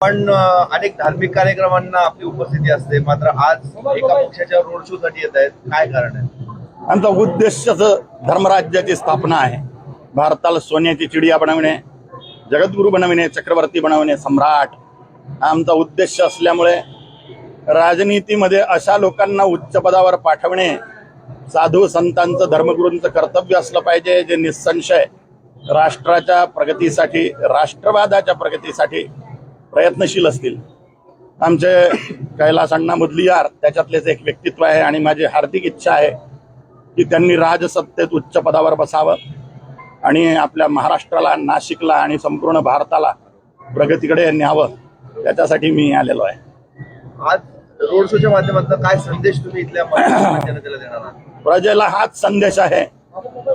पण अनेक धार्मिक कार्यक्रमांना आपली उपस्थिती असते. मात्र आज एका पक्षाच्या रोड शो साठी येत आहेत. काय कारण आहे? आमचा उद्देशच धर्मराज्याची स्थापना आहे. भारताला सोन्याची चिडिया बनविणे जगद्गुरू बनविणे चक्रवर्ती बनविणे सम्राट. आमचा उद्देश असल्यामुळे राजनीतीमध्ये अशा लोकांना उच्च पदावर पाठवणे साधू संतांचं धर्मगुरूंचं कर्तव्य असलं पाहिजे जे निसंशय राष्ट्राच्या प्रगतीसाठी राष्ट्रवादाच्या प्रगतीसाठी प्रयत्नशील असतील. आमचे कैलास अण्णा मुदलियार त्याच्यातलेच एक व्यक्तित्व आहे आणि माझी हार्दिक इच्छा आहे की त्यांनी राजसत्तेत उच्च पदावर बसावं आणि आपल्या महाराष्ट्राला नाशिकला आणि संपूर्ण भारताला प्रगतीकडे न्यावं. त्याच्यासाठी मी आलेलो आहे. आज रोड शोच्या माध्यमातून काय संदेश तुम्ही इथल्या महाराष्ट्र जनतेला देणार आहात? प्रजेला हाच संदेश आहे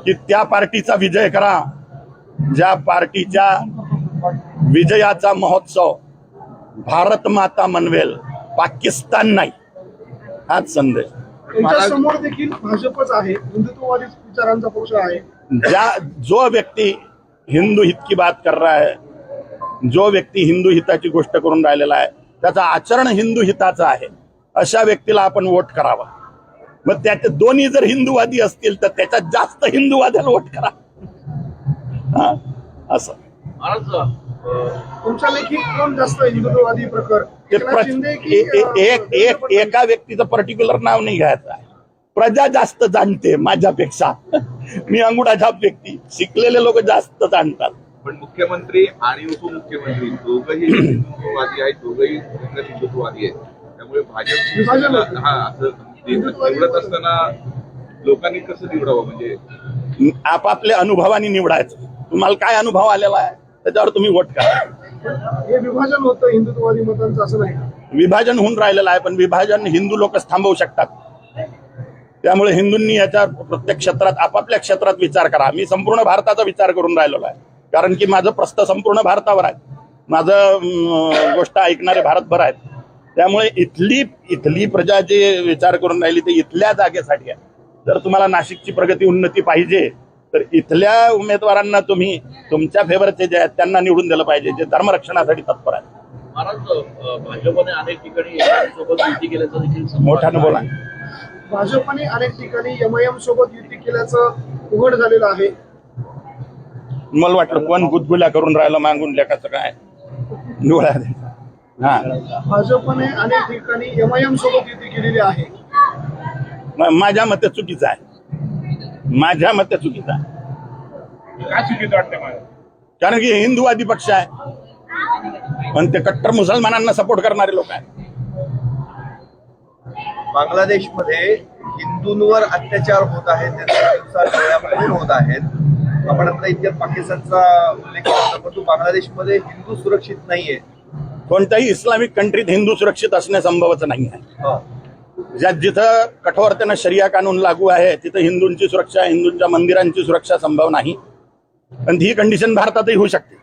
की त्या पार्टीचा विजय करा. ज्या पार्टीच्या विजयाचा महोत्सव भारत माता मनवेल पाकिस्तान नाही. हाच संदेश. समोर देखील भाजपच आहे हिंदुत्ववादी विचारांचा पक्ष आहे. ज्या जो व्यक्ती हिंदू हित की बात कर रहा है जो व्यक्ती हिंदू हिताची गोष्ट करून राहिलेला आहे त्याचं आचरण हिंदू हिताचं आहे अशा व्यक्तीला आपण वोट करावा. मग त्याचे दोन्ही जर हिंदूवादी असतील तर त्याच्यात जास्त हिंदूवाद्याला वोट करा. हा, असं. तुमच्या लेखी कोण जास्त हिंदुत्ववादी प्रखर? ते एकनाथ प्र- शिंदे की ए- ए- एक व्यक्तीचं पर्टिक्युलर नाव नाही घ्यायचं आहे. प्रजा जास्त जाणते माझ्यापेक्षा. मी अंगुठाछाप व्यक्ती. शिकलेले लोक जास्त जाणतात. पण मुख्यमंत्री आणि उपमुख्यमंत्री दोघंही हिंदुत्ववादी आहेत दोघंही हिंदुत्ववादी आहेत. त्यामुळे भाजप. हा असं निवडत असताना लोकांनी कसं निवडावं? म्हणजे आपापल्या अनुभवाने निवडायचं. तुम्हाला काय अनुभव आलेला आहे? त्याच्यावर तुम्ही वोट करा. हे विभाजन होतं हिंदुत्ववादी मतांचं असं नाही. विभाजन होऊन राहिलेलं आहे पण विभाजन हिंदू लोकच थांबवू शकतात. त्यामुळे हिंदूंनी याच्या प्रत्येक क्षेत्रात आपापल्या क्षेत्रात विचार करा. मी संपूर्ण भारताचा विचार करून राहिलेलो आहे. कारण की माझं प्रस्थ संपूर्ण भारतावर आहे. माझं गोष्ट ऐकणारे भारतभर आहेत. त्यामुळे इथली इथली प्रजा जे विचार करून राहिली ते इथल्या जागेसाठी आहे. जर तुम्हाला नाशिकची प्रगती उन्नती पाहिजे तर इथल्या उमेदवारांना तुम्ही तुमच्या फेवरचे जे आहेत त्यांना निवडून दिलं पाहिजे जे धर्मरक्षणासाठी तत्पर आहेत. भाजपने अनेक ठिकाणी सोबत युती केल्याचं देखील मोठ्यानं बोला आहे. भाजपने अनेक ठिकाणी एमआयएम सोबत युती केल्याचं उघड झालेलं आहे. मला वाटलं कोण गुदगुल्या करून राहिलं मागून लेखाचं काय? डोळ्यात हा. भाजपने अनेक ठिकाणी एमआयएम सोबत युती केलेली आहे. माझ्या मते चुकीचं आहे. माझ्या मते चुकीचं आहे. काय चुकीचं वाटतं मला कारण की हे हिंदूवादी पक्ष आहे. पण ते कट्टर मुसलमानांना सपोर्ट करणारे लोक आहेत. बांगलादेशमध्ये हिंदूंवर अत्याचार होत आहेत त्यांच्या दिवसात डोळ्यामध्ये होत आहेत. आपण आता इतक्यात पाकिस्तानचा उल्लेख केला परंतु बांगलादेशमध्ये हिंदू सुरक्षित नाहीये. कोणत्याही इस्लामिक कंट्रीत हिंदू सुरक्षित असणे संभवच नाही आहे हा. ज्या जिथं कठोरतेनं शरिया कानून लागू आहे तिथं हिंदूंची सुरक्षा हिंदूंच्या मंदिरांची सुरक्षा संभव नाही. पण ही कंडिशन भारतातही होऊ शकते.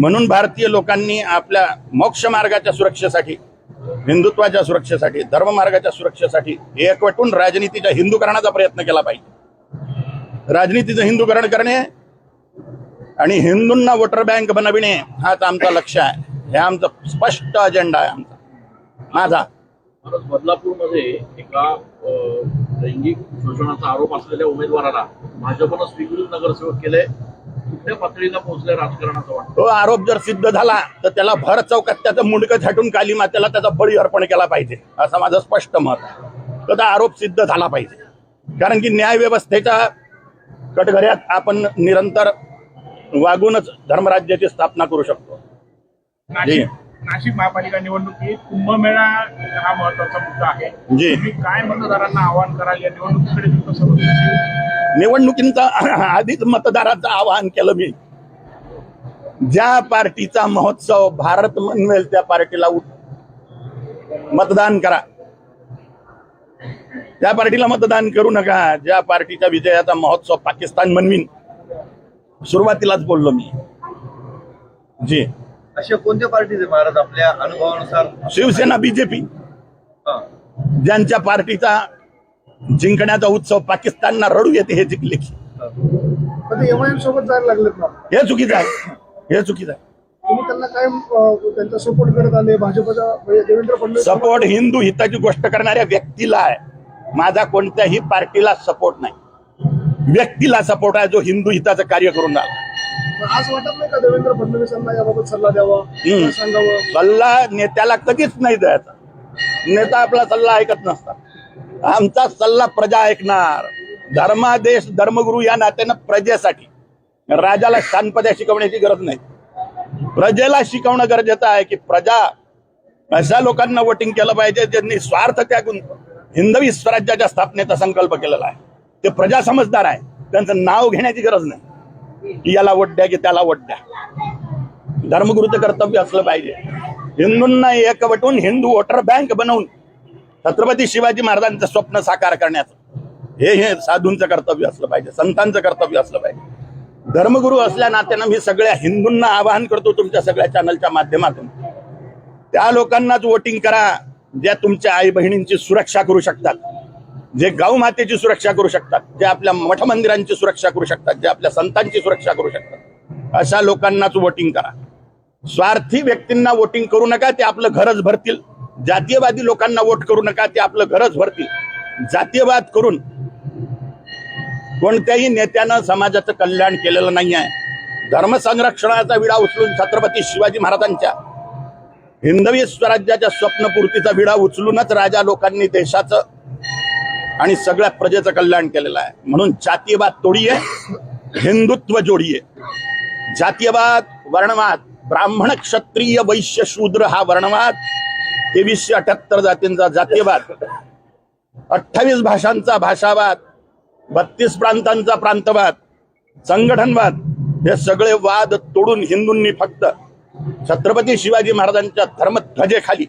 म्हणून भारतीय लोकांनी आपल्या मोक्ष मार्गाच्या सुरक्षेसाठी हिंदुत्वाच्या सुरक्षेसाठी धर्ममार्गाच्या सुरक्षेसाठी एकवटून राजनीतीच्या हिंदूकरणाचा प्रयत्न केला पाहिजे. राजनीतीचं हिंदूकरण करणे आणि हिंदूंना वोटर बँक बनविणे हाच आमचा लक्ष आहे. हे आमचं स्पष्ट अजेंडा आहे आमचा. माझा महाराज बदलापूरमध्ये एका लैंगिक शोषणाचा आरोप असलेल्या उमेदवाराला भाजपनं स्वीकृत नगरसेवक केले कुठल्या पातळीला पोहोचले राजकारणाचं वाटतं? तो आरोप जर सिद्ध झाला तर त्याला भर चौकात त्याचं मुंडकं झटून काली मातेला त्याचा बळी अर्पण केला पाहिजे असं माझं स्पष्ट मत आहे. तर तो आरोप सिद्ध झाला पाहिजे. कारण की न्याय व्यवस्थेच्या कटघऱ्यात आपण निरंतर वागूनच धर्मराज्याची स्थापना करू शकतो. जी. नाशिक महापालिका निवडणुकीत कुंभमेळा हा महत्त्वाचा मुद्दा आहे. जी. तुम्ही काय मतदारांना आवाहन कराल या निवडणुकीकडे तुम्ही कसं बघता? निवडणुकींचा आधीच मतदाराचं आवाहन केलं मी. ज्या पार्टीचा महोत्सव भारत म्हणवेल त्या पार्टीला उत- मतदान करा. त्या पार्टीला मतदान करू नका ज्या पार्टीच्या विजयाचा महोत्सव पाकिस्तान म्हणवीन सुरुवातीलाच बोललो मी. जी. अशा कोणत्या पार्टीज आहे महाराज आपल्या अनुभवानुसार? शिवसेना बीजेपी. हा. ज्यांच्या पार्टीचा जिंकण्याचा उत्सव पाकिस्तानला रडू येते हे जिंकले की. कधी एमआयएम सोबत जायला लागलेत ना? हे चुकीचं आहे. हे चुकीचं आहे. तुम्ही त्यांना कायम अं, त्यांचा सपोर्ट करत आले? भाजपच्या म्हणजे देवेंद्र फडणवीस सपोर्ट हिंदू हिताची गोष्ट करणाऱ्या व्यक्तीला आहे. माझा कोणत्याही पार्टीला सपोर्ट नाही. व्यक्तीला सपोर्ट आहे जो हिंदू हिताचं कार्य करून राहिला. आज वाटत नाही का देवेंद्र फडणवीसांना याबाबत सल्ला द्यावा. सांगावं? सल्ला नेत्याला कधीच नाही द्यायचा. नेता आपला सल्ला ऐकत नसतात. आमचा सल्ला प्रजा ऐकणार. धर्मादेश धर्मगुरू या नात्यानं प्रजेसाठी. राजाला शानपद्या शिकवण्याची गरज नाही. प्रजेला शिकवणं गरजेचं आहे की प्रजा अशा लोकांना वोटिंग केलं पाहिजे ज्यांनी स्वार्थ त्यागून हिंदवी स्वराज्याच्या स्थापनेचा संकल्प केलेला आहे. ते प्रजा समजदार आहे. त्यांचं नाव घेण्याची गरज नाही. याला वोट द्या की त्याला वट द्या धर्मगुरूचं कर्तव्य असलं पाहिजे. हिंदूंना एकवटून हिंदू वोटर बँक बनवून छत्रपती शिवाजी महाराजांचं स्वप्न साकार करण्याचं. हे हे साधूंचं कर्तव्य असलं पाहिजे संतांचं कर्तव्य असलं पाहिजे. धर्मगुरू असल्या नात्यानं मी सगळ्या हिंदूंना आवाहन करतो तुमच्या सगळ्या चॅनलच्या माध्यमातून. त्या लोकांनाच वोटिंग करा ज्या तुमच्या आई बहिणींची सुरक्षा करू शकतात. जे गाव मातेची सुरक्षा करू शकतात जे आपल्या मठ मंदिरांची सुरक्षा करू शकतात जे आपल्या संतांची सुरक्षा करू शकतात अशा लोकांनाच वोटिंग करा. स्वार्थी व्यक्तींना वोटिंग करू नका ते आपलं घरच भरतील. जातीयवादी लोकांना वोट करू नका ते आपलं घरच भरतील. जातीयवाद करून कोणत्याही नेत्यानं समाजाचं कल्याण केलेलं नाही आहे धर्मसंरक्षणाचा विडा उचलून छत्रपती शिवाजी महाराजांच्या हिंदवी स्वराज्याच्या स्वप्नपूर्तीचा विडा उचलूनच राजा लोकांनी देशाचं आणि सगळ्या प्रजेचं कल्याण केलेलं आहे. म्हणून जातीयवाद तोडीये हिंदुत्व जोडीये. जातीयवाद वर्णवाद ब्राह्मण क्षत्रिय वैश्य शूद्र हा वर्णवाद तेवीसशे अठ्याहत्तर जातींचा जातीयवाद अठ्ठावीस भाषांचा भाषावाद बत्तीस प्रांतांचा प्रांतवाद संघटनवाद हे सगळे वाद तोडून हिंदूंनी फक्त छत्रपती शिवाजी महाराजांच्या धर्मध्वजेखाली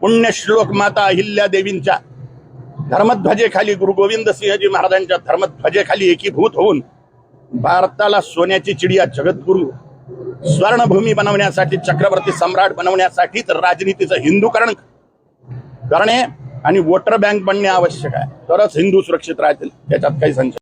पुण्यश्लोक माता अहिल्या देवींच्या धर्मध्वजेखाली गुरु गोविंद सिंहजी महाराजांच्या धर्मध्वजेखाली एकीभूत होऊन भारताला सोन्याची चिडिया जगद्गुरु स्वर्णभूमी बनवण्यासाठी चक्रवर्ती सम्राट बनवण्यासाठी तर राजनीतीचं हिंदूकरण करणे आणि वोटर बँक बनणे आवश्यक आहे. तरच हिंदू सुरक्षित राहतील त्याच्यात काही संशय